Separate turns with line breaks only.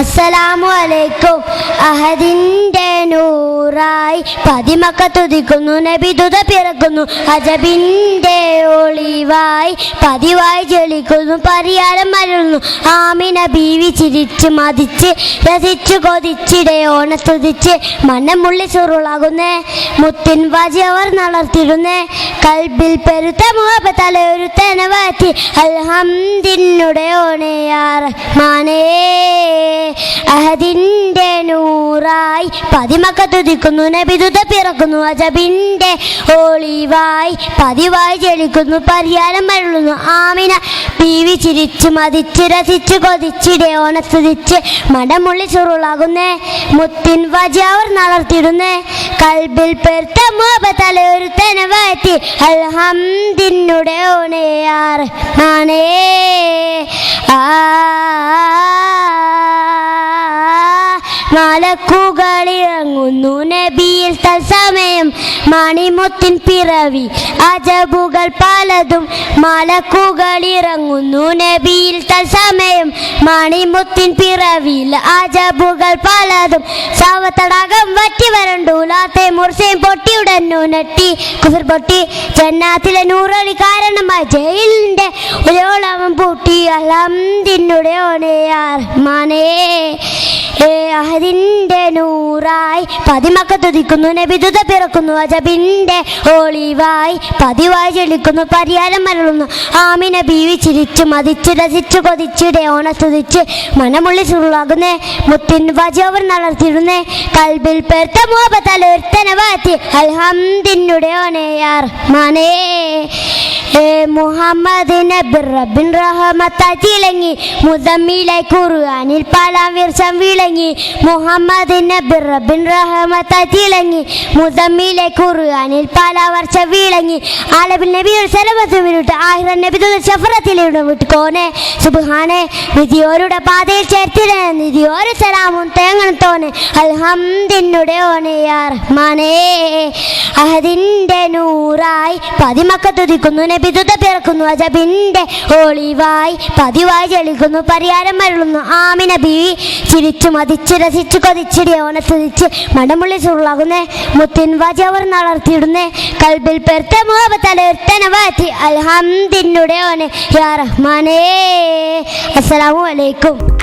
അസ്സലാമു അലൈക്കും അഹദിന്റെ നൂറായി പതിമക്ക തുതിക്കുന്നു നബിതുത പിറക്കുന്നു. അജബിന്റെ ഒളിവായി പതിവായി ജലിക്കുന്നു പരിയാരം മരുന്നു ആമിന ബീവി ചിരിച്ച് മതിച്ച് രസിച്ചു കൊതിച്ചിടെ ഓണസ്തുതിച്ച് മണ്ണമുള്ളി ചുരുളാകുന്നേ. മുത്തിൻ വാജി അവർ നടത്തിരുന്നേ കൽബിൽ പെരുത്ത മുഹബ തലയൊരുത്തനെ വാറ്റി. അൽഹംദിനുടെ ഓണയാർ മാനേ നൂറായി പതിമക്ക തുതിക്കുന്നു നബിതുത പിറക്കുന്നു അജബിന്റെ ഒളിവായി പതിവായി ജലിക്കുന്നു പരിയാരം മരുളുന്നു. ആമിന പീവി ചിരിച്ചു മതിച്ച് രസിച്ച് കൊതിച്ചിടെ ഓണസ്തുതിച്ച് മടമുള്ളി ചുരുളാകുന്നേ. മുത്തിൻ വജാവർ നടത്തിടുന്നേ കൽബിൽ പെരുത്ത മോപ തലയൊരുത്തനെ വാറ്റി അൽഹംദിനുടെ ഓണയാർ മാനേ ആ മലക്കുകളിറങ്ങുന്നു നബിയിൽ തത്സമയം മണിമുത്തിൻ പിറവി. അജബുകൾ പലതും മലക്കുകളിറങ്ങുന്നു. നബിയിൽ തത്സമയം മണിമുത്തിൻ പിറവിയിൽ അജബുകൾ പലതും സവത്തടാകം വറ്റി വരണ്ടൂലാത്തെ മുർസയും പൊട്ടിയുടന്നു. നെട്ടി കുസർ പൊട്ടി ജന്നാത്തിലെ നൂറളി കാരണമായി ജയിലിന്റെ ഉലോളവൻ പൂട്ടി. ഓണേ ആർ മാനേ ഏ നൂറായി പതിമക്ക തുതിക്കുന്നു നബിതുത പിറക്കുന്നു അജബിന്റെ ഒളിവായി പതിവായി ചെളിക്കുന്നു പരിഹാരം മരളുന്നു. ആമിന ബീവി ചിരിച്ചു മതിച്ചു രസിച്ചു കൊതിച്ചിടെ ഓണസ്തുതിച്ച് മനമുള്ളി ചുരുളാകുന്നേ മുത്തിൻ വജോവർ നടത്തിയിരുന്നേ കൽബിൽ പെരുത്ത മോപത്താൽ ഒരുത്തനവാത്തി. അൽഹംദിനുടെ ഓനയാർ മനേ ഏ മുഹമ്മദ് നബി റബ്ബിൻ റഹമത്തായി തിളങ്ങി മുതമ്മിലെ ഖുർആനിൽ പാലാം വിർഷം വിളങ്ങി. മുഹമ്മദ് നബി റബ്ബിൻ റഹമത്തായി തിളങ്ങി മുതമ്മിലെ ഖുർആനിൽ പാലാ വർഷം വിളങ്ങി. ആലബിൻ നബി ഒരു സലമത്ത് വിട്ട് ആഹിറ നബി ഷഫറത്തിലൂടെ വിട്ടുകോനെ സുബാനെ നിധിയോരുടെ പാതയിൽ ചേർത്തിനെ നിധിയോരു സലാമും തേങ്ങണം തോനെ അൽഹംദിനുടെ ഓനെയാർ മാനേ അഹദിന്റെ നൂറായി പതിമക്ക തുതിക്കുന്നു നബിതുത പിറക്കുന്നു. അജബിന്റെ ഒളിവായി പതിവായി ജലിക്കുന്നു പരിഹാരം മരുളുന്നു. ആമിന ബീവി ചിരിച്ചു മതിച്ചു രസിച്ചു കൊതിച്ചിടി ഓണസ്തുതിച്ച് മടമുള്ളി ചുരുളാകുന്നേ മുത്തിൻ വജവർ നളർത്തിയിടുന്നേ. കൽബിൽ പെർത്ത മുഹബത്തലർത്തനവാറ്റി ഒരുത്തനെ വാറ്റി അൽഹംദിനുടെ ഓനെ യാ റഹ്മാനേ. അസ്സലാമു അലൈക്കും.